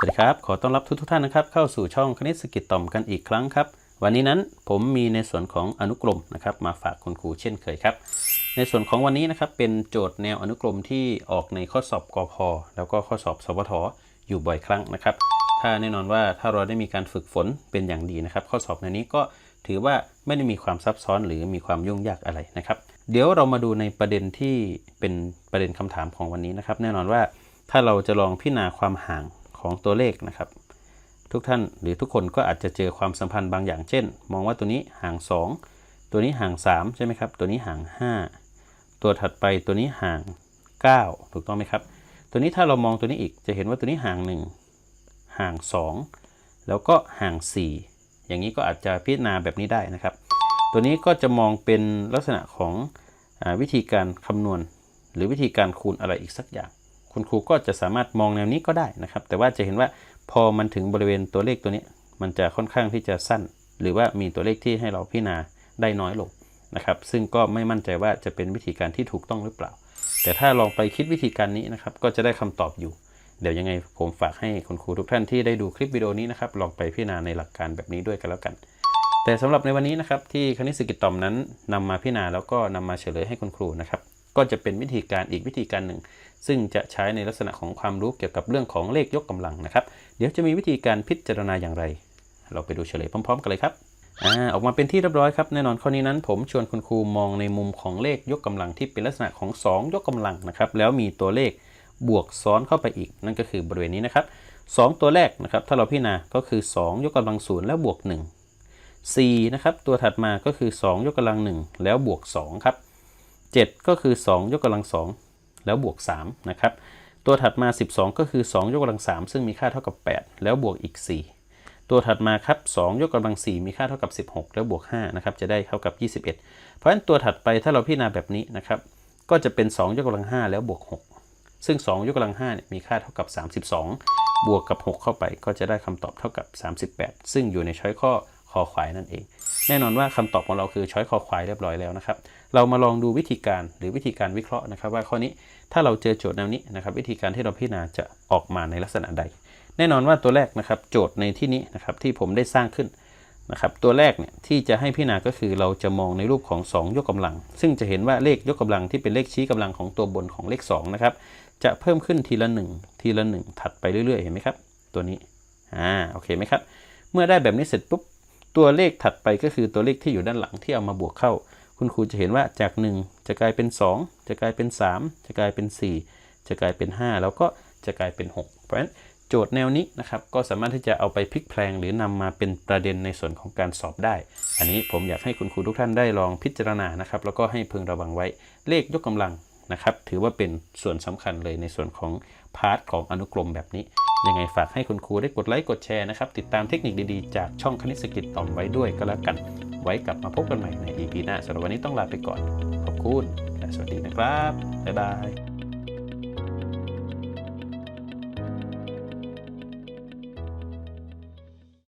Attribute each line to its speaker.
Speaker 1: สวัสดีครับ ขอต้อนรับทุกทท่านนะครับ เข้าสู่ช่องคณิตสกิจต่อมกันอีกครั้งครับ วันนี้นั้นผมมีในส่วนของอนุกรมนะครับ มาฝากคุณครูเช่นเคยครับ ในส่วนของวันนี้นะครับเป็นโจทย์แนวอนุกรมที่ออกในข้อสอบกพแล้วก็ข้อสอบสวทอยู่บ่อยครั้งนะครับ ถ้าแน่นอนว่าถ้าเราได้มีการฝึกฝนเป็นอย่างดีนะครับ ข้อสอบในนี้ก็ถือว่าไม่ได้มีความซับซ้อนหรือมีความยุ่งยากอะไรนะครับ เดี๋ยวเรามาดูในประเด็นที่เป็นประเด็นคำถามของวันนี้นะครับ แน่นอนว่าถ้าเราจะลองพิจารณาความห่าง ของตัวเลขนะครับ ทุกท่านหรือทุกคนก็อาจจะเจอความสัมพันธ์บางอย่างเช่น มองว่าตัวนี้ห่าง 2 ตัวนี้ห่าง 3 ใช่ไหมครับ ตัวนี้ห่าง 5 ตัวถัดไปตัวนี้ห่าง 9 ถูกต้องไหมครับ ตัวนี้ถ้าเรามองตัวนี้อีกจะเห็นว่าตัวนี้ห่าง 1 ห่าง 2 แล้วก็ห่าง 4 อย่างนี้ก็อาจจะพิจารณาแบบนี้ได้นะครับ ตัวนี้ก็จะมองเป็นลักษณะของอวิธีการคำนวณ หรือวิธีการคูณอะไรอีกสักอย่าง คุณครูก็จะสามารถมองแนวนี้ก็ได้นะครับ แต่ว่าจะเห็นว่าพอมันถึงบริเวณตัวเลขตัวนี้ มันจะค่อนข้างที่จะสั้น หรือว่ามีตัวเลขที่ให้เราพิจารณาได้น้อยลงนะครับ ซึ่งก็ไม่มั่นใจว่าจะเป็นวิธีการที่ถูกต้องหรือเปล่า แต่ถ้าลองไปคิดวิธีการนี้นะครับ ก็จะได้คำตอบอยู่ เดี๋ยวยังไงผมฝากให้คุณครูทุกท่านที่ได้ดูคลิปวิดีโอนี้นะครับ ลองไปพิจารณาในหลักการแบบนี้ด้วยกันแล้วกัน แต่สำหรับในวันนี้นะครับที่คณิตศกิจตอมนั้นนำมาพิจารณาแล้วก็นำมาเฉลยให้คุณครูนะครับ ก็จะเป็นวิธีการอีกวิธีการหนึ่ง ซึ่งจะใช้ในลักษณะของความรู้เกี่ยวกับเรื่องของเลขยกกำลังนะครับ เดี๋ยวจะมีวิธีการพิจารณาอย่างไร เราไปดูเฉลยพร้อม ๆ กันเลยครับอ่าออกมาเป็นที่เรียบร้อยครับแน่นอนข้อนี้นั้น ผมชวนคุณครูมองในมุมของเลขยกกำลังที่เป็นลักษณะของ 2 ยกกำลังนะครับแล้วมีตัวเลขบวกซ้อนเข้าไปอีก นั่นก็คือบริเวณนี้นะครับสองตัวแรกนะครับถ้าเราพิจารณาก็คือ 2 ยกกำลังศูนย์แล้วบวก 1 4นะครับตัวถัดมาก็คือ 2 ยกกำลัง 1 แล้วบวก2ครับ 7 ก็คือ 2 ยกกำลัง 2 แล้วบวก 3 นะครับ ตัวถัดมา 12 ก็คือ 2 ยกกำลัง 3 ซึ่งมีค่าเท่ากับ 8 แล้วบวกอีก 4 ตัวถัดมาครับ 2 ยกกำลัง 4 มีค่าเท่ากับ 16 แล้วบวก 5 นะครับ จะได้เท่ากับ 21 เพราะฉะนั้นตัวถัดไปถ้าเราพิจารณาแบบนี้นะครับ ก็จะเป็น 2 ยกกำลัง 5 แล้วบวก 6 ซึ่ง 2 ยกกำลัง5เนี่ยมีค่าเท่ากับ 32 บวกกับ 6 เข้าไป ก็จะได้คำตอบเท่ากับ 38 ซึ่งอยู่ในช้อยข้อคอควายนั่นเอง แน่นอนว่าคำตอบของเราคือช้อยคอควายเรียบร้อยแล้วนะครับ เรามาลองดูวิธีการหรือวิธีการวิเคราะห์นะครับ ว่าข้อนี้ถ้าเราเจอโจทย์แนวนี้นะครับ วิธีการที่เราพิจารณาจะออกมาในลักษณะใด แน่นอนว่าตัวแรกนะครับ โจทย์ในที่นี้นะครับที่ผมได้สร้างขึ้นนะครับตัวแรกเนี่ยที่จะให้พิจารณาก็คือเราจะมองในรูปของ 2 ยกกำลัง ซึ่งจะเห็นว่าเลขยกกำลังที่เป็นเลขชี้กำลังของตัวบนของเลข2นะครับจะเพิ่มขึ้นทีละ 1 ทีละ 1 ถัดไปเรื่อยๆ เห็นไหมครับ ตัวนี้อ่าโอเคไหมครับ เมื่อได้แบบนี้เสร็จปุ๊บ ตัวเลขถัดไปก็คือตัวเลขที่อยู่ด้านหลังที่เอามาบวกเข้า คุณครูจะเห็นว่าจาก 1 จะกลายเป็น 2 จะกลายเป็น 3 จะกลายเป็น 4 จะกลายเป็น 5 แล้วก็จะกลายเป็น 6 เพราะฉะนั้นโจทย์แนวนี้นะครับก็สามารถที่จะเอาไปพลิกแพลงหรือนำมาเป็นประเด็นในส่วนของการสอบได้ อันนี้ผมอยากให้คุณครูทุกท่านได้ลองพิจารณานะครับ แล้วก็ให้พึงระวังไว้เลขยกกำลังนะครับ ถือว่าเป็นส่วนสำคัญเลยในส่วนของพาร์ทของอนุกรมแบบนี้ ยังไงฝากให้คุณครูได้กดไลค์กดแชร์นะครับ ติดตามเทคนิคดีๆ จากช่องคณิตศกิจต่อมไว้ด้วยก็แล้วกัน ไว้กลับมาพบกันใหม่ใน EP หน้าสำหรับวันนี้ต้องลาไปก่อน ขอบคุณและสวัสดีนะครับ บ๊ายบาย